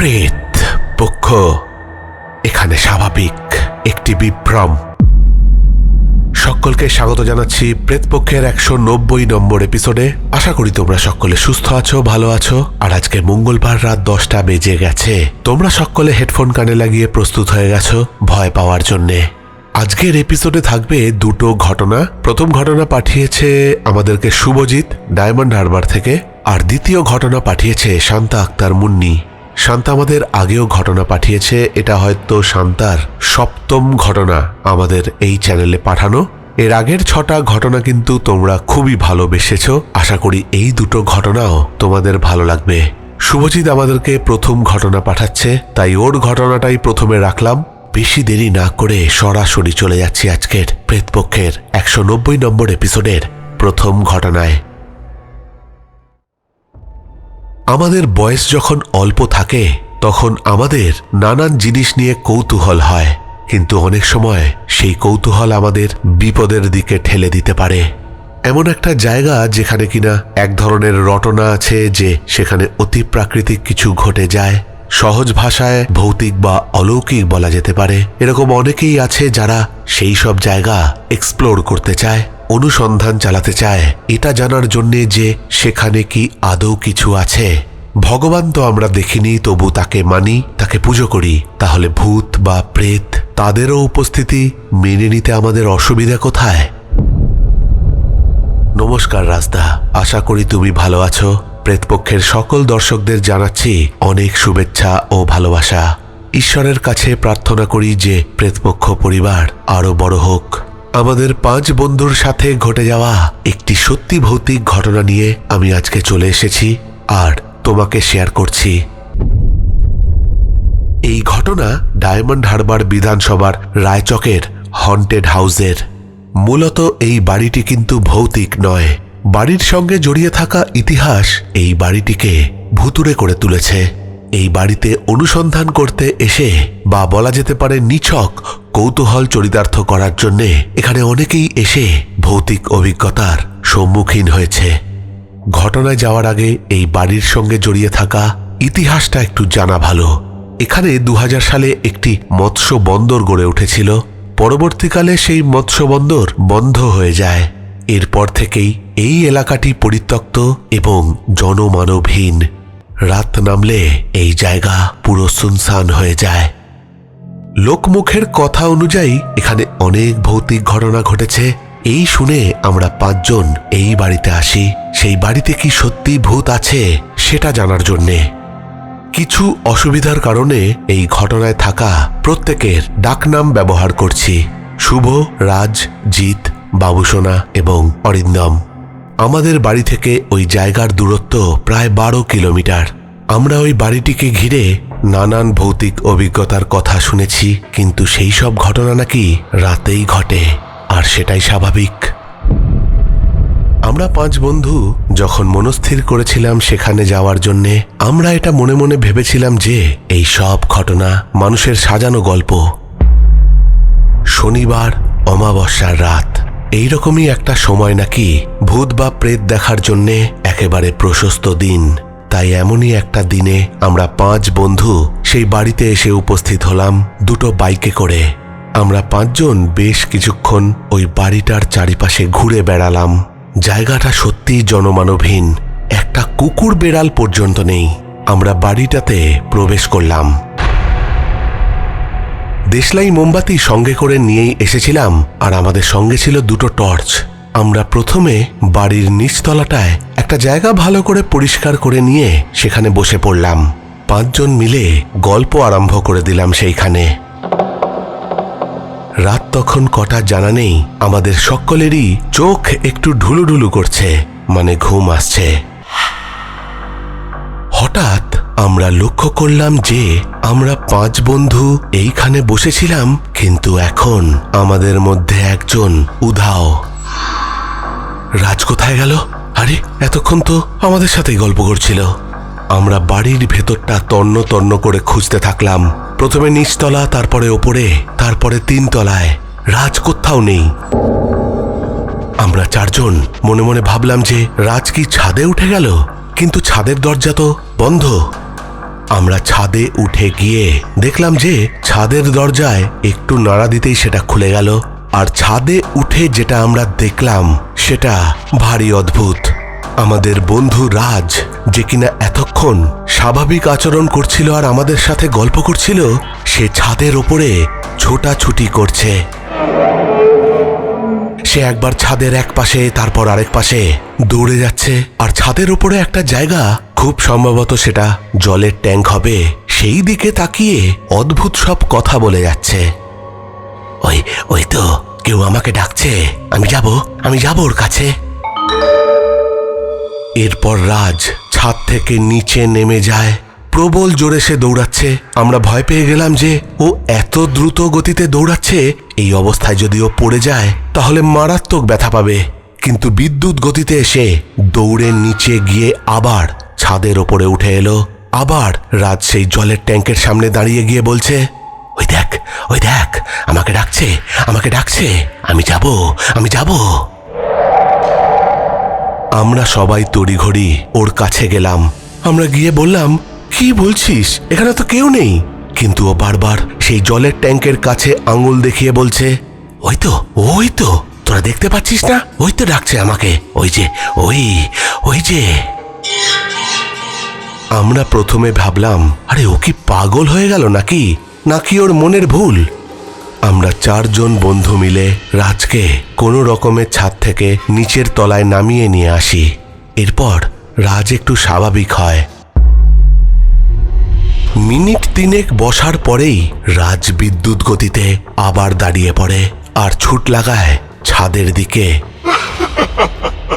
প্রেত পক্ষ। এখানে স্বাভাবিক একটি বিভ্রম। সকলকে স্বাগত জানাচ্ছি প্রেতপক্ষের একশো নব্বই নম্বর এপিসোডে। আশা করি তোমরা সকলে সুস্থ আছো, ভালো আছো। আর আজকে মঙ্গলবার রাত দশটা বেজে গেছে। তোমরা সকলে হেডফোন কানে লাগিয়ে প্রস্তুত হয়ে গেছো ভয় পাওয়ার জন্যে। আজকের এপিসোডে থাকবে দুটো ঘটনা। প্রথম ঘটনা পাঠিয়েছে আমাদেরকে শুভজিৎ, ডায়মন্ড হারবার থেকে। আর দ্বিতীয় ঘটনা পাঠিয়েছে শান্তা আক্তার মুন্নি। শান্তা আমাদের আগেও ঘটনা পাঠিয়েছে, এটা হয়তো শান্তার সপ্তম ঘটনা আমাদের এই চ্যানেলে পাঠানো। এর আগের ছটা ঘটনা কিন্তু তোমরা খুবই ভালোবেসেছ। আশা করি এই দুটো ঘটনাও তোমাদের ভালো লাগবে। শুভজিৎ আমাদেরকে প্রথম ঘটনা পাঠাচ্ছে, তাই ওর ঘটনাটাই প্রথমে রাখলাম। বেশি দেরি না করে সরাসরি চলে যাচ্ছি আজকের প্রেতপক্ষের একশো নব্বই নম্বর এপিসোডের প্রথম ঘটনায়। আমাদের বয়স যখন অল্প থাকে, তখন আমাদের নানান জিনিস নিয়ে কৌতূহল হয়। কিন্তু অনেক সময় সেই কৌতূহল আমাদের বিপদের দিকে ঠেলে দিতে পারে। এমন একটা জায়গা যেখানে কিনা এক ধরনের রটনা আছে যে সেখানে অতি প্রাকৃতিক কিছু ঘটে যায়। সহজ ভাষায় ভৌতিক বা অলৌকিক বলা যেতে পারে। এরকম অনেকেই আছে যারা সেই সব জায়গা এক্সপ্লোর করতে চায়, অনুসন্ধান চালাতে চায়। এটা জানার জন্যে যে সেখানে কি আদৌ কিছু আছে। ভগবান তো আমরা দেখিনি, তবু তাকে মানি, তাকে পুজো করি। তাহলে ভূত বা প্রেত, তাদেরও উপস্থিতি মেনে নিতে আমাদের অসুবিধা কোথায়? নমস্কার রাজদা, আশা করি তুমি ভালো আছো। প্রেতপক্ষের সকল দর্শকদের জানাচ্ছি অনেক শুভেচ্ছা ও ভালোবাসা। ঈশ্বরের কাছে প্রার্থনা করি যে প্রেতপক্ষ পরিবার আরও বড় হোক। আমাদের পাঁচ বন্ধুর সাথে ঘটে যাওয়া একটি সত্যি ভৌতিক ঘটনা নিয়ে আমি আজকে চলে এসেছি আর তোমাকে শেয়ার করছি। এই ঘটনা ডায়মন্ড হারবার বিধানসভার রায়চকের হন্টেড হাউসের। মূলত এই বাড়িটি কিন্তু ভৌতিক নয়। বাড়ির সঙ্গে জড়িয়ে থাকা ইতিহাস এই বাড়িটিকে ভুতুরে করে তুলেছে। এই বাড়িতে অনুসন্ধান করতে এসে বা বলা যেতে পারে নিছক কৌতূহল চরিতার্থ করার জন্যে এখানে অনেকেই এসে ভৌতিক অভিজ্ঞতার সম্মুখীন হয়েছে। ঘটনায় যাওয়ার আগে এই বাড়ির সঙ্গে জড়িয়ে থাকা ইতিহাসটা একটু জানা ভালো। এখানে দু হাজার সালে একটি মৎস্য বন্দর গড়ে উঠেছিল। পরবর্তীকালে সেই মৎস্য বন্দর বন্ধ হয়ে যায়। এরপর থেকেই এই এলাকাটি পরিত্যক্ত এবং জনমানবহীন। রাত নামলে এই জায়গা পুরো সুনসান হয়ে যায়। লোকমুখের কথা অনুযায়ী এখানে অনেক ভৌতিক ঘটনা ঘটেছে। এই শুনে আমরা পাঁচজন এই বাড়িতে আসি। সেই বাড়িতে কি সত্যি ভূত আছে সেটা জানার জন্যে। কিছু অসুবিধার কারণে এই ঘটনায় থাকা প্রত্যেকের ডাকনাম ব্যবহার করছি। শুভ, রাজ, জিৎ বাবুসোনা এবং অরিন্দম। আমাদের বাড়ি থেকে ওই জায়গার দূরত্ব প্রায় বারো কিলোমিটার। আমরা ওই বাড়িটিকে ঘিরে নানান ভৌতিক অভিজ্ঞতার কথা শুনেছি, কিন্তু সেই সব ঘটনা নাকি রাতেই ঘটে, আর সেটাই স্বাভাবিক। আমরা পাঁচ বন্ধু যখন মনস্থির করেছিলাম সেখানে যাওয়ার জন্যে, আমরা এটা মনে মনে ভেবেছিলাম যে এই সব ঘটনা মানুষের সাজানো গল্প। শনিবার, অমাবস্যার রাত। এইরকমই একটা সময় নাকি ভূত বা প্রেত দেখার জন্যে একেবারে প্রশস্ত দিন। তাই এমনই একটা দিনে আমরা পাঁচ বন্ধু সেই বাড়িতে এসে উপস্থিত হলাম দুটো বাইকে করে। আমরা পাঁচজন বেশ কিছুক্ষণ ওই বাড়িটার চারিপাশে ঘুরে বেড়ালাম। জায়গাটা সত্যিই জনমানবহীন। একটা কুকুর বেড়াল পর্যন্ত নেই। আমরা বাড়িটাতে প্রবেশ করলাম। দেশলাই মোমবাতি সঙ্গে করে নিয়েই এসেছিলাম, আর আমাদের সঙ্গে ছিল দুটো টর্চ। আমরা প্রথমে বাড়ির নিচতলাটায় একটা জায়গা ভালো করে পরিষ্কার করে নিয়ে সেখানে বসে পড়লাম। পাঁচজন মিলে গল্প আরম্ভ করে দিলাম সেইখানে। রাত তখন কটা জানা নেই, আমাদের সকলেরই চোখ একটু ঢুলুঢুলু করছে মানে ঘুম আসছে। হঠাৎ আমরা লক্ষ্য করলাম যে আমরা পাঁচ বন্ধু এইখানে বসেছিলাম, কিন্তু এখন আমাদের মধ্যে একজন উধাও। রাজ কোথায় গেল? আরে, এতক্ষণ তো আমাদের সাথেই গল্প করছিল। আমরা বাড়ির ভেতরটা তন্ন তন্ন করে খুঁজতে থাকলাম। প্রথমে নিচতলা, তারপরে ওপরে, তারপরে তিন তলায় রাজ কোথাও নেই। আমরা চারজন মনে মনে ভাবলাম যে রাজ কি ছাদে উঠে গেল? কিন্তু ছাদের দরজা তো বন্ধ। আমরা ছাদে উঠে গিয়ে দেখলাম যে ছাদের দরজায় একটু নাড়া দিতেই সেটা খুলে গেল। আর ছাদে উঠে যেটা আমরা দেখলাম, সেটা ভারী অদ্ভুত। আমাদের বন্ধু রাজ যে কিনা এতক্ষণ স্বাভাবিক আচরণ করছিল আর আমাদের সাথে গল্প করছিল, সে ছাদের ওপরে ছোটাছুটি করছে। সে একবার ছাদের এক পাশে তারপর আরেক পাশে দৌড়ে যাচ্ছে। আর ছাদের ওপরে একটা জায়গা খুব সম্ভবত সেটা জলের ট্যাঙ্ক হবে। সেই দিকে তাকিয়ে অদ্ভুত সব কথা বলে যাচ্ছে। ওই ওই তো কেউ আমাকে ডাকছে। আমি যাব আমি যাব ওর কাছে। এরপর রাজ ছাদ থেকে নিচে নেমে যায়। প্রবল জোরে সে দৌড়াচ্ছে। আমরা ভয় পেয়ে গেলাম যে ও এত দ্রুত গতিতে দৌড়াচ্ছে। এই অবস্থায় যদি ও পড়ে যায়, তাহলে মারাত্মক ব্যথা পাবে। কিন্তু বিদ্যুৎ গতিতে এসে দৌড়ে নিচে গিয়ে আবার ছাদের ওপরে উঠে এলো। আবার রাত সেই জলের ট্যাঙ্কের সামনে দাঁড়িয়ে গিয়ে বলছে, ওই দেখ ওই দেখ, আমাকে ডাকছে আমাকে ডাকছে, আমি যাব আমি যাব। আমরা সবাই তড়িঘড়ি ওর কাছে গেলাম। আমরা গিয়ে বললাম, কি বলছিস? এখানে তো কেউ নেই। কিন্তু ও বারবার সেই জলের ট্যাঙ্কের কাছে আঙুল দেখিয়ে বলছে, ওই তো ওই তো, তোরা দেখতে পাচ্ছিস না? ওই তো ডাকছে আমাকে, ওই যে, ওই ওই যে। আমরা প্রথমে ভাবলাম, আরে, ও কি পাগল হয়ে গেল নাকি? নাকি ওর মনের ভুল? আমরা চারজন বন্ধু মিলে রাজকে কোনো রকমের ছাদ থেকে নিচের তলায় নামিয়ে নিয়ে আসি। এরপর রাজ একটু স্বাভাবিক হয়। মিনিট তিনেক বসার পরেই রাজ বিদ্যুৎ গতিতে আবার দাঁড়িয়ে পড়ে আর ছুট লাগায় ছাদের দিকে।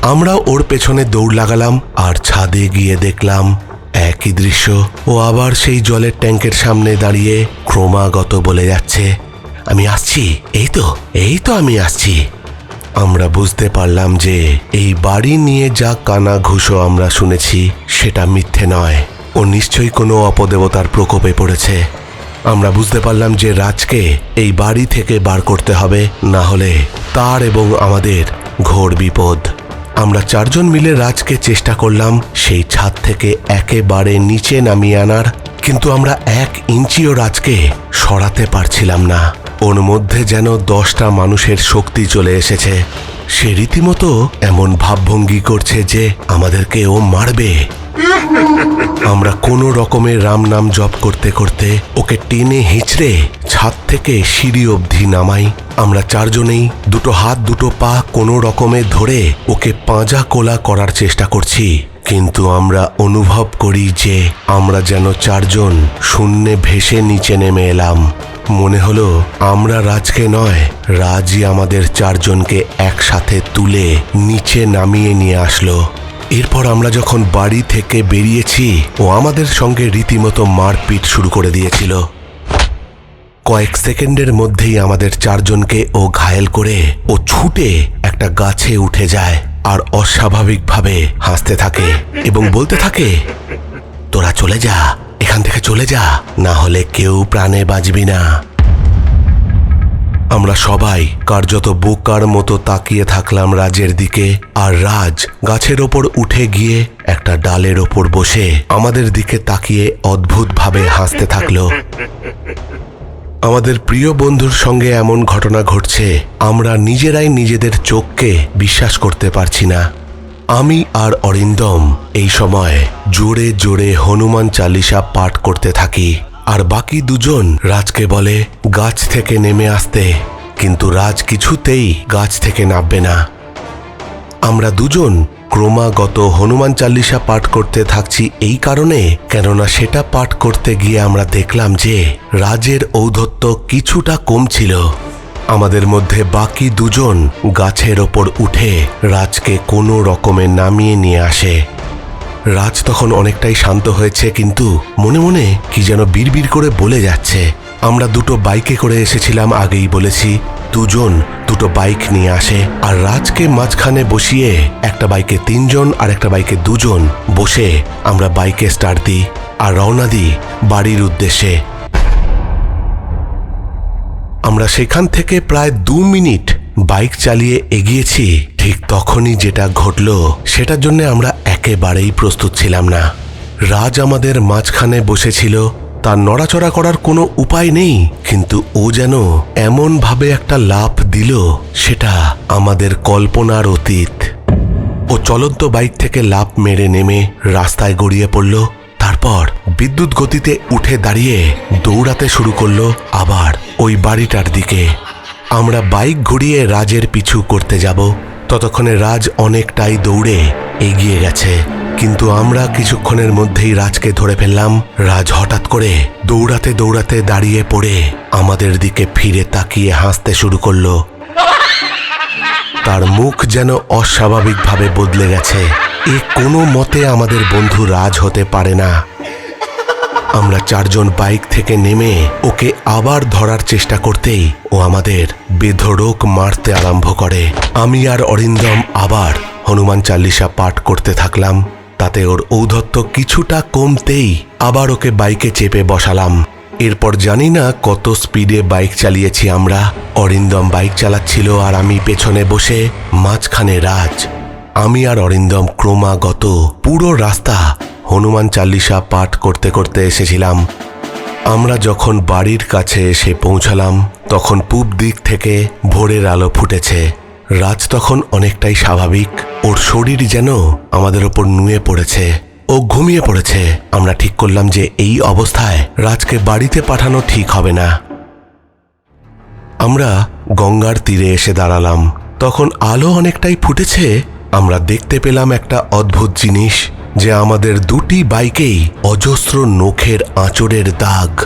আমরা ওর পেছনে দৌড় লাগালাম আর ছাদে গিয়ে দেখলাম একই দৃশ্য ও আবার সেই জলের ট্যাঙ্কের সামনে দাঁড়িয়ে ক্রমাগত বলে যাচ্ছে, আমি আসছি, এই তো এই তো আমি আসছি। আমরা বুঝতে পারলাম যে এই বাড়ি নিয়ে যা কানা ঘুষো আমরা শুনেছি, সেটা মিথ্যে নয় ও নিশ্চয়ই কোনো অপদেবতার প্রকোপে পড়েছে। আমরা বুঝতে পারলাম যে রাজকে এই বাড়ি থেকে বার করতে হবে, না হলে তার এবং আমাদের ঘোর বিপদ। আমরা চারজন মিলে রাজকে চেষ্টা করলাম সেই ছাদ থেকে একেবারে নিচে নামিয়ে আনার, কিন্তু আমরা এক ইঞ্চিও রাজকে সরাতে পারছিলাম না। ওর মধ্যে যেন দশটা মানুষের শক্তি চলে এসেছে। সে রীতিমতো এমন ভাবভঙ্গি করছে যে আমাদেরকে ও মারবে। আমরা কোনো রকমের রাম নাম জপ করতে করতে ওকে টেনে হিঁচড়ে ছাদ থেকে সিঁড়ি অবধি নামাই। আমরা চারজনেই দুটো হাত, দুটো পা কোনো রকমে ধরে ওকে পাঁজা কোলা করার চেষ্টা করছি। কিন্তু আমরা অনুভব করি যে আমরা যেন চারজন শূন্যে ভেসে নিচে নেমে এলাম। মনে হলো আমরা রাজকে নয়, রাজই আমাদের চারজনকে একসাথে তুলে নিচে নামিয়ে নিয়ে আসলো। এরপর আমরা যখন বাড়ি থেকে বেরিয়েছি, ও আমাদের সঙ্গে রীতিমতো মারপিট শুরু করে দিয়েছিল। কয়েক সেকেন্ডের মধ্যেই আমাদের চারজনকে ও ঘায়েল করে ও ছুটে একটা গাছে উঠে যায় আর অস্বাভাবিকভাবে হাসতে থাকে এবং বলতে থাকে, তোরা চলে যা, এখান থেকে চলে যা, না হলে কেউ প্রাণে বাঁচবি না। আমরা সবাই কার্যত বোকার মতো তাকিয়ে থাকলাম রাজের দিকে আর রাজ গাছের ওপর উঠে গিয়ে একটা ডালের ওপর বসে আমাদের দিকে তাকিয়ে অদ্ভুতভাবে হাসতে থাকল। আমাদের প্রিয় বন্ধুর সঙ্গে এমন ঘটনা ঘটছে, আমরা নিজেরাই নিজেদের চোখকে বিশ্বাস করতে পারছি না। আমি আর অরিন্দম এই সময় জোরে জোরে হনুমান চালিসা পাঠ করতে থাকি, আর বাকি দুজন রাজকে বলে, গাছ থেকে নেমে আসতে। কিন্তু রাজ কিছুতেই গাছ থেকে নামবে না। আমরা দুজন ক্রমাগত হনুমান চাল্লিশা পাঠ করতে থাকছি এই কারণে, কেননা সেটা পাঠ করতে গিয়ে আমরা দেখলাম যে রাজের ঔদ্ধত্য কিছুটা কম ছিল আমাদের মধ্যে বাকি দুজন গাছের ওপর উঠে রাজকে কোনো রকমে নামিয়ে নিয়ে আসে। রাজ তখন অনেকটাই শান্ত হয়েছে, কিন্তু মনে মনে কি যেন বিড়বিড় করে বলে যাচ্ছে। আমরা দুটো বাইকে করে এসেছিলাম আগেই বলেছি, দুজন দুটো বাইক নিয়ে আসে, আর রাজকে মাঝখানে বসিয়ে একটা বাইকে তিনজন আর একটা বাইকে দুজন বসে আমরা বাইকে স্টার্ট দিই আর রওনা দিই বাড়ির উদ্দেশ্যে। আমরা সেখান থেকে প্রায় দু মিনিট বাইক চালিয়ে এগিয়েছি, ঠিক তখনই যেটা ঘটল সেটার জন্য আমরা একেবারেই প্রস্তুত ছিলাম না। রাজ আমাদের মাঝখানে বসেছিল তার নড়াচড়া করার কোনো উপায় নেই। কিন্তু ও যেন এমনভাবে একটা লাফ দিল, সেটা আমাদের কল্পনার অতীত। ও চলন্ত বাইক থেকে লাফ মেরে নেমে রাস্তায় গড়িয়ে পড়ল। তারপর বিদ্যুৎ গতিতে উঠে দাঁড়িয়ে দৌড়াতে শুরু করল আবার ওই বাড়িটার দিকে। আমরা বাইক ঘুরিয়ে রাজের পিছু করতে যাব। ততক্ষণে রাজ অনেকটাই দৌড়ে এগিয়ে গেছে। কিন্তু আমরা কিছুক্ষণের মধ্যেই রাজকে ধরে ফেললাম। রাজ হঠাৎ করে দৌড়াতে দৌড়াতে দাঁড়িয়ে পড়ে আমাদের দিকে ফিরে তাকিয়ে হাসতে শুরু করল। তার মুখ যেন অস্বাভাবিকভাবে বদলে গেছে। এ কোনো মতে আমাদের বন্ধু রাজ হতে পারে না। আমরা চারজন বাইক থেকে নেমে ওকে আবার ধরার চেষ্টা করতেই ও আমাদের বেধড়ক মারতে আরম্ভ করে। আমি আর অরিন্দম আবার হনুমান চাল্লিশা পাঠ করতে থাকলাম। তাতে ওর ঔধত্য কিছুটা কমতেই আবার ওকে বাইকে চেপে বসালাম। এরপর জানি না কত স্পিডে বাইক চালিয়েছি আমরা। অরিন্দম বাইক চালাচ্ছিল আর আমি পেছনে বসে মাঝখানে রাজ। আমি আর অরিন্দম ক্রমাগত পুরো রাস্তা হনুমান চাল্লিশা পাঠ করতে করতে এসেছিলাম। আমরা যখন বাড়ির কাছে এসে পৌঁছালাম, তখন পূব দিক থেকে ভোরের আলো ফুটেছে। রাজ তখন অনেকটাই স্বাভাবিক। ওর শরীর যেন আমাদের ওপর নুয়ে পড়েছে ও ঘুমিয়ে পড়েছে। আমরা ঠিক করলাম যে এই অবস্থায় রাজকে বাড়িতে পাঠানো ঠিক হবে না। আমরা গঙ্গার তীরে এসে দাঁড়ালাম। তখন আলো অনেকটাই ফুটেছে আমরা দেখতে পেলাম একটা অদ্ভুত জিনিস যে আমাদের দুটি বাইকেই অজস্র নখের আঁচড়ের দাগ।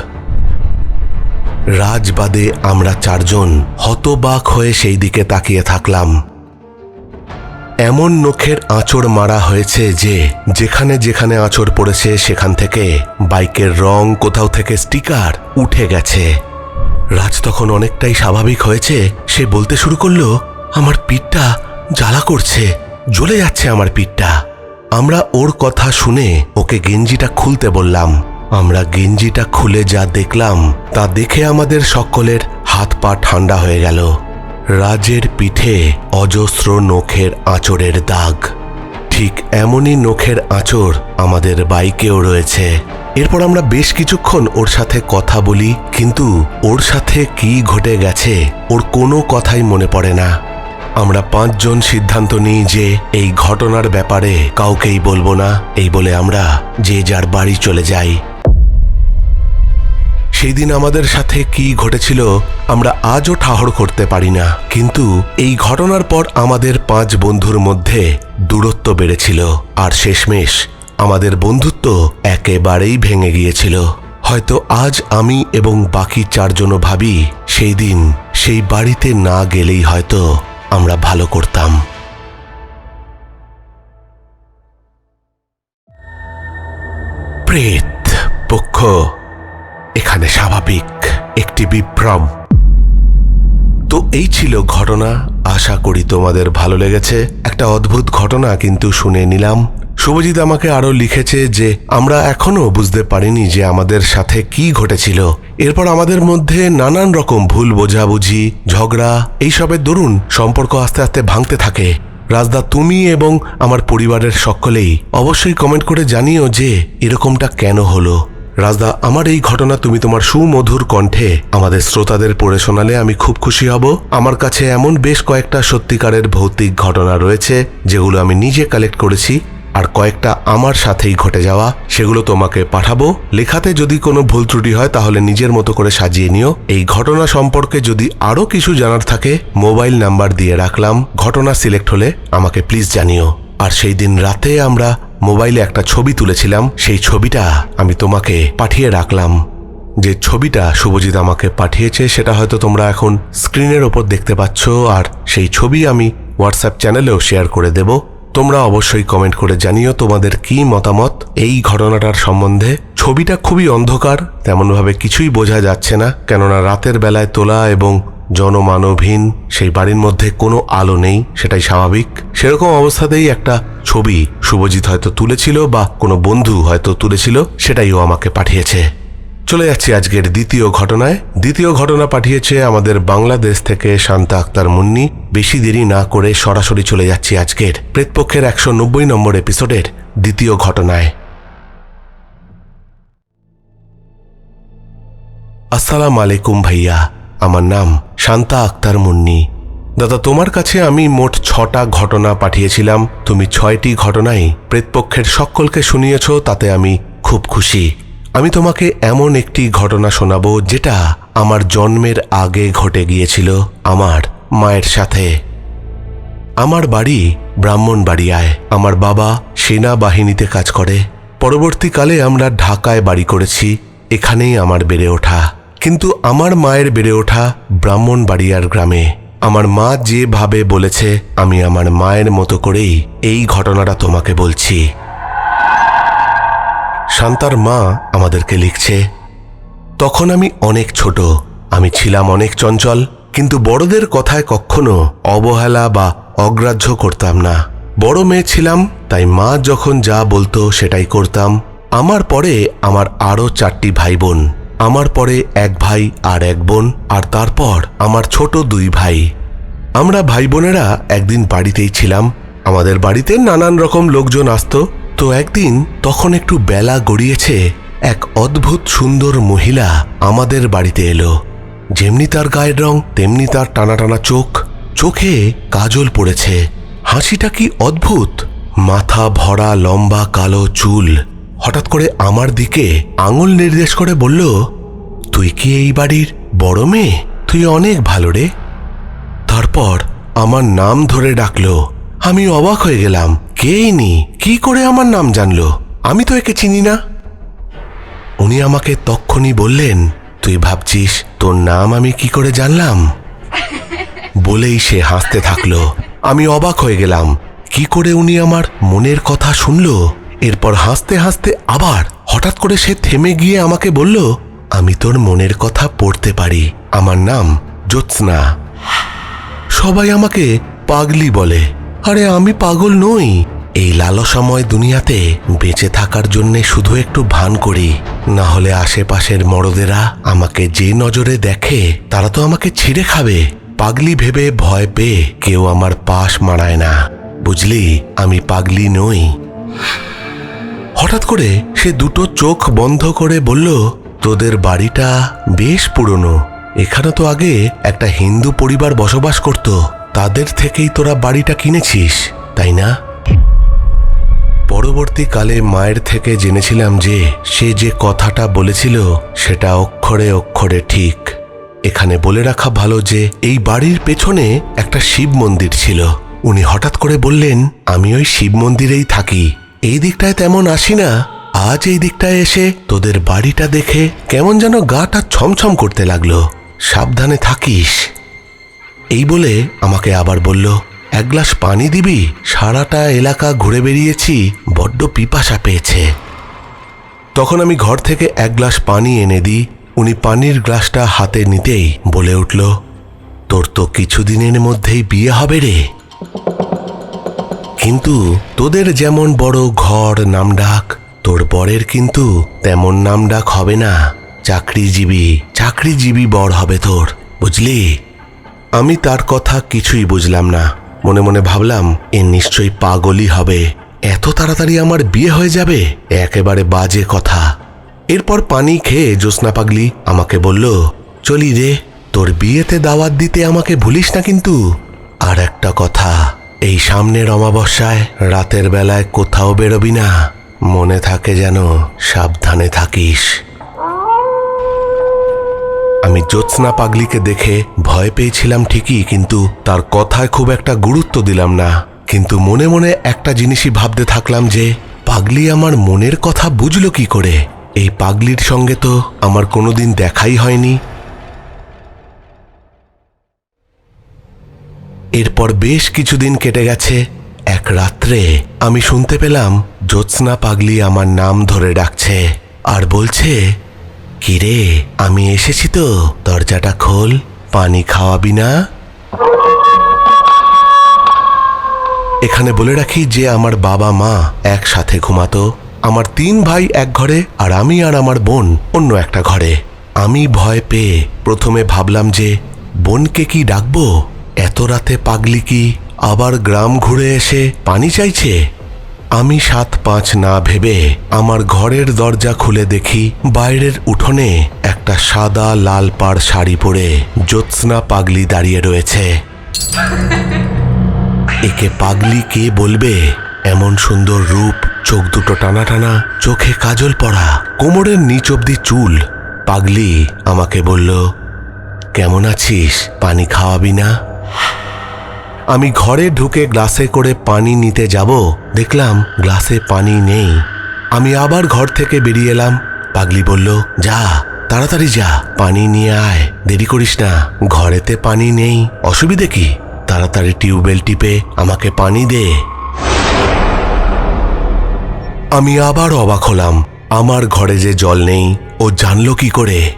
রাজবাদে আমরা চারজন হতবাক হয়ে সেই দিকে তাকিয়ে থাকলাম। এমন নখের আঁচড় মারা হয়েছে যে যেখানে যেখানে আঁচড় পড়েছে সেখান থেকে বাইকের রং কোথাও থেকে স্টিকার উঠে গেছে। রাজ তখন অনেকটাই স্বাভাবিক হয়েছে, সে বলতে শুরু করল, আমার পিঠটা জ্বালা করছে। জ্বলে যাচ্ছে আমার পিঠটা। আমরা ওর কথা শুনে ওকে গেঞ্জিটা খুলতে বললাম। আমরা গেঞ্জিটা খুলে যা দেখলাম, তা দেখে আমাদের সকলের হাত পা ঠান্ডা হয়ে গেল। রাজের পিঠে অজস্র নখের আঁচড়ের দাগ। ঠিক এমনই নখের আঁচড় আমাদের বাইকেও রয়েছে। এরপর আমরা বেশ কিছুক্ষণ ওর সাথে কথা বলি, কিন্তু ওর সাথে কি ঘটে গেছে, ওর কোনো কথাই মনে পড়ে না। আমরা পাঁচজন সিদ্ধান্ত নিই যে এই ঘটনার ব্যাপারে কাউকেই বলব না। এই বলে আমরা যে যার বাড়ি চলে যাই। সেই দিন আমাদের সাথে কি ঘটেছিল আমরা আজও ঠাহর করতে পারি না। কিন্তু এই ঘটনার পর আমাদের পাঁচ বন্ধুর মধ্যে দূরত্ব বেড়েছিল। আর শেষমেশ আমাদের বন্ধুত্ব একেবারেই ভেঙে গিয়েছিল। হয়তো আজ আমি এবং বাকি চারজনও ভাবি, সেই দিন সেই বাড়িতে না গেলেই হয়তো আমরা ভালো করতাম। প্রেত, পক্ষ, এখানে স্বাভাবিক একটি বিভ্রম। তো এই ছিল ঘটনা। আশা করি তোমাদের ভালো লেগেছে। একটা অদ্ভুত ঘটনা কিন্তু শুনে নিলাম। শুভজিৎ আমাকে আরও লিখেছে যে, আমরা এখনও বুঝতে পারিনি যে আমাদের সাথে কি ঘটেছিল। এরপর আমাদের মধ্যে নানান রকম ভুল বোঝাবুঝি, ঝগড়া এইসবের দরুন সম্পর্ক আস্তে আস্তে ভাঙতে থাকে। রাজদা, তুমি এবং আমার পরিবারের সকলেই অবশ্যই কমেন্ট করে জানিও যে, এরকমটা কেন হলো। রাজদা, আমার এই ঘটনা তুমি তোমার সুমধুর কণ্ঠে আমাদের শ্রোতাদের পড়ে শোনালে আমি খুব খুশি হব। আমার কাছে এমন বেশ কয়েকটা সত্যিকারের ভৌতিক ঘটনা রয়েছে, যেগুলো আমি নিজে কালেক্ট করেছি। আর কয়েকটা আমার সাথেই ঘটে যাওয়া, সেগুলো তোমাকে পাঠাবো। লেখাতে যদি কোনো ভুল ত্রুটি হয়, তাহলে নিজের মতো করে সাজিয়ে নিও। এই ঘটনা সম্পর্কে যদি আরও কিছু জানার থাকে, মোবাইল নাম্বার দিয়ে রাখলাম। ঘটনা সিলেক্ট হলে আমাকে প্লিজ জানিও। আর সেই দিন রাতে আমরা মোবাইলে একটা ছবি তুলেছিলাম। সেই ছবিটা আমি তোমাকে পাঠিয়ে রাখলাম। যে ছবিটা শুভজিৎ আমাকে পাঠিয়েছে, সেটা হয়তো তোমরা এখন স্ক্রিনের ওপর দেখতে পাচ্ছ। আর সেই ছবি আমি হোয়াটসঅ্যাপ চ্যানেলেও শেয়ার করে দেব। তোমরা অবশ্যই কমেন্ট করে জানিও তোমাদের কি মতামত। এই ঘটনাটার সম্বন্ধে। ছবিটা খুবই অন্ধকার, তেমনভাবে কিছুই বোঝা যাচ্ছে না, কেননা রাতের বেলায় তোলা এবং জনমানবহীন সেই বাড়ির মধ্যে কোনো আলো নেই, সেটাই স্বাভাবিক। সেরকম অবস্থাতেই একটা ছবি শুভজিৎ হয়তো তুলেছিল বা কোনো বন্ধু হয়তো তুলেছিল সেটাই ও আমাকে পাঠিয়েছে। চলে যাচ্ছি আজকের দ্বিতীয় ঘটনায়। দ্বিতীয় ঘটনা পাঠিয়েছে আমাদের বাংলাদেশ থেকে শান্তা আক্তার মুন্নি। বেশি দেরি না করে সরাসরি চলে যাচ্ছি আজকের। প্রেতপক্ষের একশো নব্বই নম্বর এপিসোডের দ্বিতীয় ঘটনায়। আসসালাম আলাইকুম ভাইয়া, আমার নাম শান্তা আক্তার মুন্নি। দাদা, তোমার কাছে আমি মোট ছটা ঘটনা পাঠিয়েছিলাম। তুমি ছয়টি ঘটনাই প্রেতপক্ষের সকলকে শুনিয়েছ, তাতে আমি খুব খুশি। আমি তোমাকে এমন একটি ঘটনা শোনাবো যেটা আমার জন্মের আগে ঘটে গিয়েছিল আমার মায়ের সাথে। আমার বাড়ি ব্রাহ্মণবাড়িয়ায়। আমার বাবা সেনাবাহিনীতে কাজ করে। পরবর্তীকালে আমরা ঢাকায় বাড়ি করেছি। এখানেই আমার বেড়ে ওঠা। কিন্তু আমার মায়ের বেড়ে ওঠা ব্রাহ্মণবাড়িয়ার গ্রামে। আমার মা যেভাবে বলেছে, আমি আমার মায়ের মতো করেই এই ঘটনাটা তোমাকে বলছি। শান্তার মা আমাদেরকে লিখছে, তখন আমি অনেক ছোট, আমি ছিলাম অনেক চঞ্চল, কিন্তু বড়দের কথায় কখনো অবহেলা বা অগ্রাহ্য করতাম না। বড় মেয়ে ছিলাম, তাই মা যখন যা বলতো সেটাই করতাম। আমার পরে আমার আরও চারটি ভাই বোন আমার পরে এক ভাই আর এক বোন, আর তারপর আমার ছোট দুই ভাই। আমরা ভাই বোনেরা একদিন বাড়িতেই ছিলাম, আমাদের বাড়িতে নানান রকম লোকজন আসতো তো একদিন তখন একটু বেলা গড়িয়েছে, এক অদ্ভুত সুন্দর মহিলা আমাদের বাড়িতে এলো। যেমনি তার গায়ের রং, তেমনি তার টানা টানা চোখ। চোখে কাজল পড়েছে। হাসিটা কি অদ্ভুত? মাথা ভরা, লম্বা, কালো চুল। হঠাৎ করে আমার দিকে আঙুল নির্দেশ করে বলল, তুই কি এই বাড়ির বড় মেয়ে? তুই অনেক ভালো রে। তারপর আমার নাম ধরে ডাকলো আমি অবাক হয়ে গেলাম। কে ইনি? কি করে আমার নাম জানলো? আমি তো একে চিনি না। উনি আমাকে তক্ষণই বললেন, তুই ভাবছিস তোর নাম আমি কি করে জানলাম? বলেই সে হাসতে থাকল। আমি অবাক হয়ে গেলাম। কি করে উনি আমার মনের কথা শুনল? এরপর হাসতে হাসতে আবার হঠাৎ করে সে থেমে গিয়ে আমাকে বলল, আমি তোর মনের কথা পড়তে পারি। আমার নাম জ্যোৎস্না। সবাই আমাকে পাগলি বলে। আরে আমি পাগল নই। এই লালসাময় দুনিয়াতে বেঁচে থাকার জন্যে শুধু একটু ভান করি। না হলে আশেপাশের মরদেরা আমাকে যে নজরে দেখে, তারা তো আমাকে ছিঁড়ে খাবে। পাগলি ভেবে ভয় পেয়ে কেউ আমার পাশ মারায় না। বুঝলি? আমি পাগলি নই। হঠাৎ করে সে দুটো চোখ বন্ধ করে বলল, তোদের বাড়িটা বেশ পুরনো। এখানে তো আগে একটা হিন্দু পরিবার বসবাস করত। তাদের থেকেই তোরা বাড়িটা কিনেছিস, তাই না? পরবর্তীকালে মায়ের থেকে জেনেছিলাম যে সে যে কথাটা বলেছিল সেটা অক্ষরে অক্ষরে ঠিক। এখানে বলে রাখা ভালো যে এই বাড়ির পেছনে একটা শিব মন্দির ছিল। উনি হঠাৎ করে বললেন, আমি ওই শিব মন্দিরেই থাকি। এই দিকটায় তেমন আসি না। আজ এই দিকটায় এসে তোদের বাড়িটা দেখে কেমন যেন গাটা ছমছম করতে লাগল। সাবধানে থাকিস। এই বলে আমাকে আবার বলল, এক গ্লাস পানি দিবি? সারাটা এলাকা ঘুরে বেরিয়েছি, বড্ড পিপাসা পেয়েছে। তখন আমি ঘর থেকে এক গ্লাস পানি এনে দিই। উনি পানির গ্লাসটা হাতে নিতেই বলে উঠল, তোর তো কিছুদিনের মধ্যেই বিয়ে হবে রে। কিন্তু তোদের যেমন বড় ঘর নামডাক, তোর বরের কিন্তু তেমন নামডাক হবে না। চাকরিজীবী চাকরিজীবী বর হবে তোর, বুঝলি? আমি তার কথা কিছুই বুঝলাম না। মনে মনে ভাবলাম, এ নিশ্চয়ই পাগলই হবে। এত তাড়াতাড়ি আমার বিয়ে হয়ে যাবে? একেবারে বাজে কথা। এরপর পানি খেয়ে জ্যোৎস্না পাগলি আমাকে বলল, চলি রে, তোর বিয়েতে দাওয়াত দিতে আমাকে ভুলিস না কিন্তু। আর একটা কথা, এই সামনের অমাবস্যায় রাতের বেলায় কোথাও বেরোবি না। মনে থাকে যেন সাবধানে থাকিস। আমি জ্যোৎস্না পাগলিকে দেখে ভয় পেয়েছিলাম ঠিকই, কিন্তু তার কথায় খুব একটা গুরুত্ব দিলাম না। কিন্তু মনে মনে একটা জিনিসই ভাবতে থাকলাম যে, পাগলি আমার মনের কথা বুঝলো কি করে? এই পাগলির সঙ্গে তো আমার কোনোদিন দেখাই হয়নি। এরপর বেশ কিছুদিন কেটে গেছে। এক রাত্রে আমি শুনতে পেলাম জ্যোৎস্না পাগলি আমার নাম ধরে ডাকছে আর বলছে কিরে, আমি এসেছি তো। দরজাটা খোল, পানি খাওয়াবি না। এখানে বলে রাখি যে আমার বাবা মা একসাথে ঘুমাতো। আমার তিন ভাই এক ঘরে আর আমি আর আমার বোন অন্য একটা ঘরে। আমি ভয় পেয়ে প্রথমে ভাবলাম যে, বোনকে কি ডাকবো? এত রাতে পাগলি কি আবার গ্রাম ঘুরে এসে পানি চাইছে? আমি সাত পাঁচ না ভেবে আমার ঘরের দরজা খুলে দেখি বাইরের উঠোনে একটা সাদা লাল পাড় শাড়ি পরে জ্যোৎস্না পাগলি দাঁড়িয়ে রয়েছে। একে পাগলি কে বলবে? এমন সুন্দর রূপ, চোখ দুটো টানা টানা, চোখে কাজল পড়া, কোমরের নিচ অব্দি চুল। পাগলি আমাকে বলল, কেমন আছিস? পানি খাওয়াবি না? আমি ঘরে ঢুকে গ্লাসে করে পানি নিতে যাব। দেখলাম গ্লাসে পানি নেই। আমি আবার ঘর থেকে বেরিয়ে এলাম। পাগলি বলল, যা, তাড়াতাড়ি যা, পানি নিয়ে আয়। দেরি করিস না, ঘরেতে পানি নেই। অসুবিধে কি? তাড়াতাড়ি টিউবওয়েল টিপে আমাকে পানি দে। আমি আবার অবাক হলাম। আমার ঘরে যে জল নেই, ও জানলো কি করে?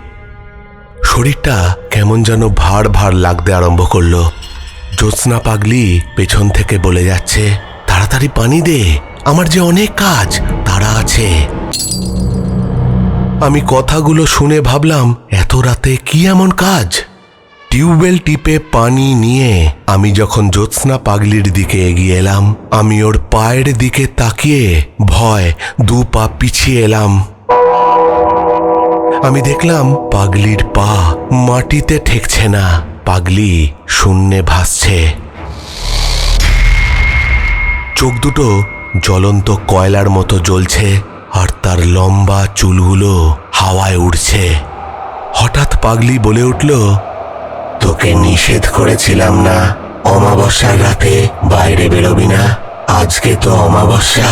শরীরটা কেমন যেন ভার ভার লাগতে আরম্ভ করল। জ্যোৎস্না পাগলি পেছন থেকে বলে যাচ্ছে, তাড়াতাড়ি পানি দে, আমার যে অনেক কাজ, তারা আছে। আমি কথাগুলো শুনে ভাবলাম, এত রাতে কি এমন কাজ? টিউবওয়েল টিপে পানি নিয়ে আমি যখন জ্যোৎস্না পাগলির দিকে এগিয়ে এলাম, আমি ওর পায়ের দিকে তাকিয়ে ভয় দু পা পিছিয়ে এলাম। আমি দেখলাম পাগলির পা মাটিতে ঠেকছে না। পাগলি শূন্যে ভাসছে। চোখ দুটো জ্বলন্ত কয়লার মতো জ্বলছে আর তার লম্বা চুলগুলো হাওয়ায় উড়ছে। হঠাৎ পাগলি বলে উঠল, তোকে নিষেধ করেছিলাম না। অমাবস্যার রাতে বাইরে বেরোবি না। আজকে তো অমাবস্যা।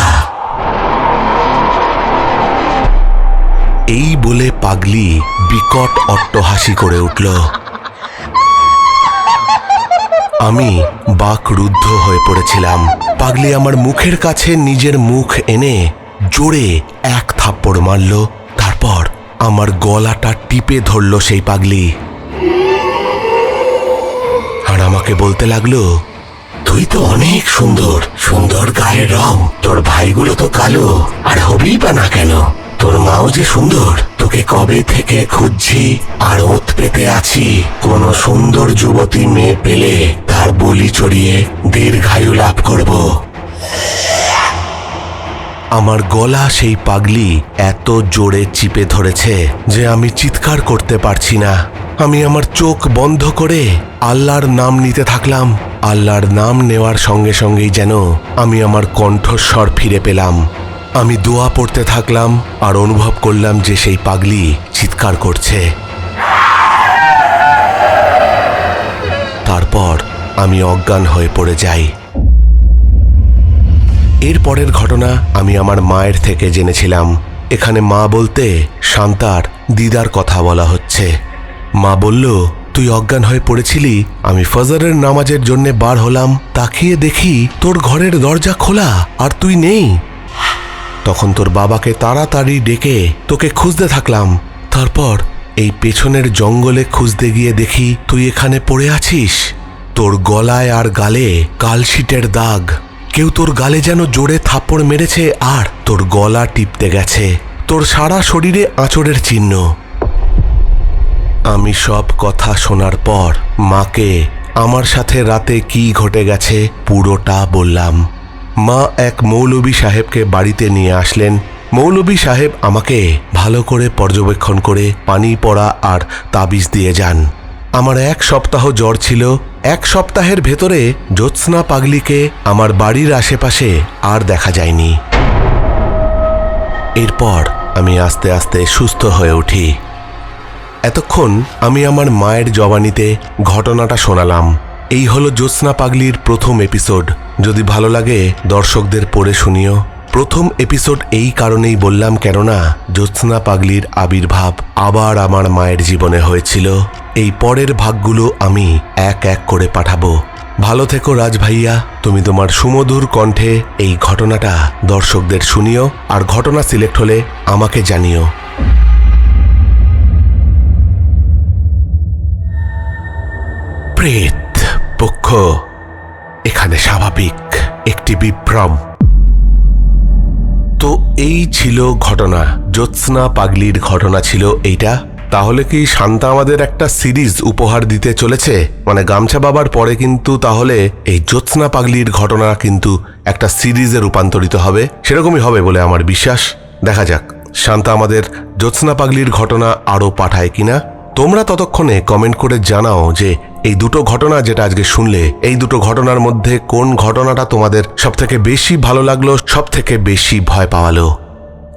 এই বলে পাগলি বিকট অট্টহাসি করে উঠল। আমি বাকরুদ্ধ হয়ে পড়েছিলাম। পাগলি আমার মুখের কাছে নিজের মুখ এনে জোরে এক থাপ্পড় মারল। তারপর আমার গলাটা টিপে ধরল সেই পাগলি। আর আমাকে বলতে লাগল, তুই তো অনেক সুন্দর সুন্দর গায়ের রং। তোর ভাইগুলো তো কালো। আর হবি বা না কেন? তোর মাও যে সুন্দর। তোকে কবে থেকে খুঁজছি? আর ওত পেতে আছি। কোন সুন্দর যুবতী মেয়ে পেলে তার বলি চড়িয়ে দীর্ঘায়ু লাভ করব। আমার গলা সেই পাগলি এত জোরে চিপে ধরেছে যে আমি চিৎকার করতে পারছি না। আমি আমার চোখ বন্ধ করে আল্লাহর নাম নিতে থাকলাম। আল্লাহর নাম নেওয়ার সঙ্গে সঙ্গেই যেন আমি আমার কণ্ঠস্বর ফিরে পেলাম। আমি দোয়া পড়তে থাকলাম আর অনুভব করলাম যে সেই পাগলি চিৎকার করছে। তারপর আমি অজ্ঞান হয়ে পড়ে যাই। এর পরের ঘটনা আমি আমার মায়ের থেকে জেনেছিলাম। এখানে মা বলতে শান্তার দিদার কথা বলা হচ্ছে। মা বলল, তুই অজ্ঞান হয়ে পড়েছিলি, আমি ফজরের নামাজের জন্য বার হলাম, তাকিয়ে দেখি তোর ঘরের দরজা খোলা আর তুই নেই। তখন তোর বাবাকে তাড়াতাড়ি ডেকে তোকে খুঁজতে থাকলাম। তারপর এই পেছনের জঙ্গলে খুঁজতে গিয়ে দেখি তুই এখানে পড়ে আছিস। তোর গলায় আর গালে কালশিটের দাগ। কেউ তোর গালে যেন জোরে থাপ্পড় মেরেছে আর তোর গলা টিপতে গেছে। তোর সারা শরীরে আঁচড়ের চিহ্ন। আমি সব কথা শোনার পর মাকে আমার সাথে রাতে কি ঘটে গেছে পুরোটা বললাম। মা এক মৌলবী সাহেবকে বাড়িতে নিয়ে আসলেন। মৌলবী সাহেব আমাকে ভালো করে পর্যবেক্ষণ করে পানি পড়া আর তাবিজ দিয়ে যান। আমার এক সপ্তাহ জ্বর ছিল এক সপ্তাহের ভেতরে জ্যোৎস্না পাগলিকে আমার বাড়ির আশেপাশে আর দেখা যায়নি। এরপর আমি আস্তে আস্তে সুস্থ হয়ে উঠি। এতক্ষণ আমি আমার মায়ের জবানিতে ঘটনাটা শোনালাম। এই হলো জ্যোৎস্না পাগলির প্রথম এপিসোড। যদি ভালো লাগে দর্শকদের পড়ে শুনিও। প্রথম এপিসোড এই কারণেই বললাম, কেননা জ্যোৎস্না পাগলির আবির্ভাব আবার আমার মায়ের জীবনে হয়েছিল। এই পরের ভাগগুলো আমি এক এক করে পাঠাবো। ভালো থেকো রাজ ভাইয়া তুমি তোমার সুমধুর কণ্ঠে এই ঘটনাটা দর্শকদের শুনিও, আর ঘটনা সিলেক্ট হলে আমাকে জানিও। প্রেত পক্ষ, এখানে স্বাভাবিক, একটি বিভ্রম। তো এই ছিল ঘটনা, জ্যোৎস্না পাগলির ঘটনা ছিল এইটা। তাহলে কি শান্তা আমাদের একটা সিরিজ উপহার দিতে চলেছে? মানে গামছা বাবার পরে কিন্তু তাহলে এই জ্যোৎস্না পাগলির ঘটনা কিন্তু একটা সিরিজে রূপান্তরিত হবে। সেরকমই হবে বলে আমার বিশ্বাস। দেখা যাক, শান্তা আমাদের জ্যোৎস্না পাগলির ঘটনা আরও পাঠায় কিনা। তোমরা ততক্ষণে কমেন্ট করে জানাও যে এই দুটো ঘটনা যেটা আজকে শুনলে, এই দুটো ঘটনার মধ্যে কোন ঘটনাটা তোমাদের সব থেকে বেশি ভালো লাগল সব থেকে বেশি ভয় পাওয়ালো।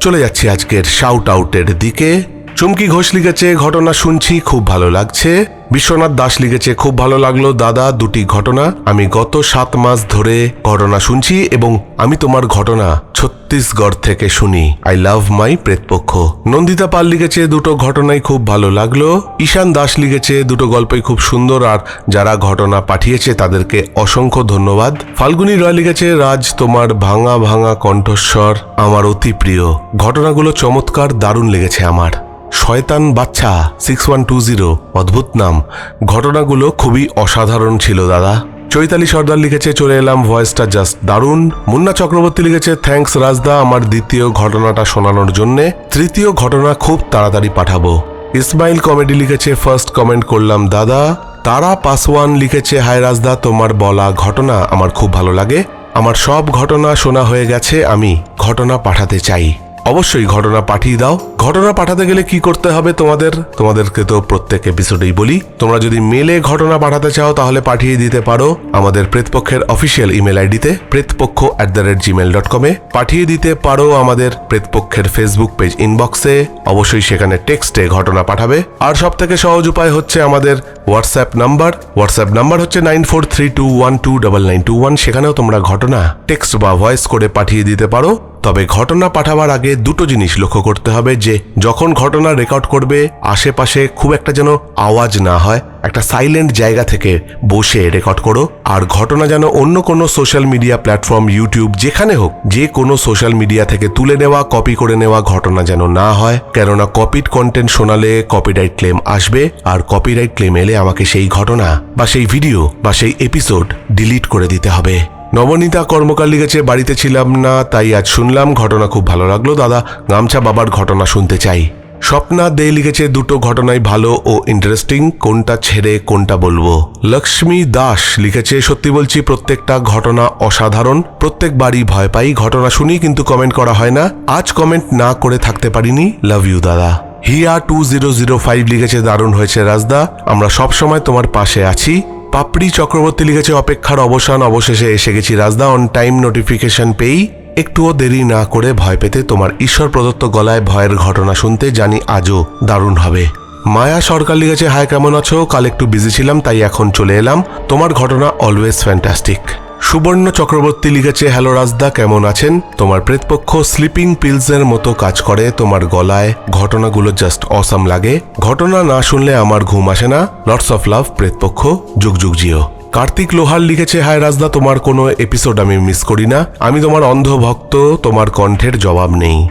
চলে যাচ্ছি আজকের শাউট আউটের দিকে। চুমকি ঘোষ লিখেছে, ঘটনা শুনছি, খুব ভালো লাগছে। বিশ্বনাথ দাস লিখেছে, খুব ভালো লাগল, দাদা, দুটি ঘটনা। আমি গত সাত মাস ধরে ঘটনা শুনছি এবং আমি তোমার ঘটনা ছত্তিশগড় থেকে শুনি। আই লাভ মাই প্রেতপক্ষ। নন্দিতা পাল লিখেছে, দুটো ঘটনাই খুব ভালো লাগল। ঈশান দাস লিখেছে, দুটো গল্পই খুব সুন্দর আর যারা ঘটনা পাঠিয়েছে তাদেরকে অসংখ্য ধন্যবাদ। ফাল্গুনী রয় লিখেছে, রাজ তোমার ভাঙা ভাঙা কণ্ঠস্বর আমার অতি প্রিয়। ঘটনাগুলো চমৎকার, দারুণ লেগেছে আমার। শয়তান বাচ্চা সিক্স ওয়ান টু জিরো অদ্ভুত নাম। ঘটনাগুলো খুবই অসাধারণ ছিল, দাদা। চৈতালি সর্দার লিখেছে, চলে এলাম ভয়েসটা জাস্ট দারুণ। মুন্না চক্রবর্তী লিখেছে থ্যাঙ্কস রাজদা, আমার দ্বিতীয় ঘটনাটা শোনানোর জন্যে। তৃতীয় ঘটনা খুব তাড়াতাড়ি পাঠাবো। ইসমাইল কমেডি লিখেছে ফার্স্ট কমেন্ট করলাম, দাদা। তারা পাসওয়ান লিখেছে, হাই, রাজদা, তোমার বলা ঘটনা আমার খুব ভালো লাগে। আমার সব ঘটনা শোনা হয়ে গেছে, আমি ঘটনা পাঠাতে চাই। অবশ্যই ঘটনা পাঠিয়ে দাও। ঘটনা পাঠাতে গেলে কি করতে হবে তোমাদের? তোমাদেরকে তো প্রত্যেক এপিসোডেই বলি, তোমরা যদি মেলে ঘটনা পাঠাতে চাও তাহলে পাঠিয়ে দিতে পারো আমাদের প্রেতপক্ষের অফিসিয়াল ইমেল আইডিতে Pretpaksha at the rate Gmail dot কমে পাঠিয়ে দিতে পারো আমাদের প্রেতপক্ষের ফেসবুক পেজ ইনবক্সে অবশ্যই সেখানে টেক্সটে ঘটনা পাঠাবে। আর সব থেকে সহজ উপায় হচ্ছে আমাদের হোয়াটসঅ্যাপ নাম্বার হোয়াটসঅ্যাপ নাম্বার হচ্ছে nine four three two one two double nine two one সেখানেও তোমরা ঘটনা টেক্সট বা ভয়েস করে পাঠিয়ে দিতে পারো। তবে ঘটনা পাঠাবার আগে দুটো জিনিস লক্ষ্য করতে হবে যে, যখন ঘটনা রেকর্ড করবে, আশেপাশে খুব একটা যেন আওয়াজ না হয়। একটা সাইলেন্ট জায়গা থেকে বসে রেকর্ড করো, আর ঘটনা যেন অন্য কোনো সোশ্যাল মিডিয়া প্ল্যাটফর্ম, ইউটিউব, যেখানে হোক, যে কোনো সোশ্যাল মিডিয়া থেকে তুলে নেওয়া, কপি করে নেওয়া ঘটনা যেন না হয়। কেননা কপিড কন্টেন্ট শোনালে কপিরাইট ক্লেম আসবে, আর কপিরাইট ক্লেম এলে আমাকে সেই ঘটনা বা সেই ভিডিও বা সেই এপিসোড ডিলিট করে দিতে হবে। নবনীতা কর্মকার লিখেছে, বাড়িতে ছিলাম না, তাই আজ শুনলাম, ঘটনা খুব ভালো লাগল, দাদা। গামছা বাবার ঘটনা শুনতে চাই। স্বপ্না দে লিখেছে, দুটো ঘটনাই ভালো ও ইন্টারেস্টিং কোনটা ছেড়ে কোনটা বলব? লক্ষ্মী দাস লিখেছে, সত্যি বলছি, প্রত্যেকটা ঘটনা অসাধারণ প্রত্যেকবারই ভয় পাই, ঘটনা শুনি কিন্তু কমেন্ট করা হয় না, আজ কমেন্ট না করে থাকতে পারিনি লাভ ইউ দাদা। Hiya two zero zero five লিখেছে, দারুণ হয়েছে, রাজদা, আমরা সব সময় তোমার পাশে আছি। পাপড়ি চক্রবর্তী লিখেছে, অপেক্ষার অবসান, অবশেষে এসে গেছি। রাজদা অন টাইম নোটিফিকেশন পেয়েই একটুও দেরি না করে ভয় পেতে তোমার ঈশ্বর প্রদত্ত গলায় ভয়ের ঘটনা শুনতে জানি আজও দারুণ হবে। মায়া সরকার লিখেছে, হায়, কেমন আছো? কাল একটু বিজি ছিলাম, তাই এখন চলে এলাম। তোমার ঘটনা অলওয়েজ ফ্যান্টাস্টিক সুবর্ণ চক্রবর্তী লিখেছে, হ্যালো রাজদা, কেমন আছেন? তোমার প্রেতপক্ষ স্লিপিং পিলসের মতো কাজ করে, তোমার গলায় ঘটনাগুলো জাস্ট অসাম লাগে। ঘটনা না শুনলে আমার ঘুম আসে না। লটস অফ লাভ প্রেতপক্ষ, যুগ যুগ জিও। কার্তিক লোহার লিখেছে, হায় রাজদা, তোমার কোনো এপিসোড আমি মিস করি না। আমি তোমার অন্ধ ভক্ত তোমার কণ্ঠের জবাব নেই।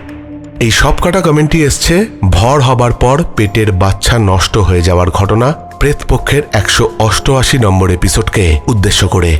এই সব কটা কমেন্টই এসছে, ভর হবার পর পেটের বাচ্চা নষ্ট হয়ে যাওয়ার ঘটনা, প্রেতপক্ষের একশো অষ্টআশি নম্বর এপিসোডকে উদ্দেশ্য করে।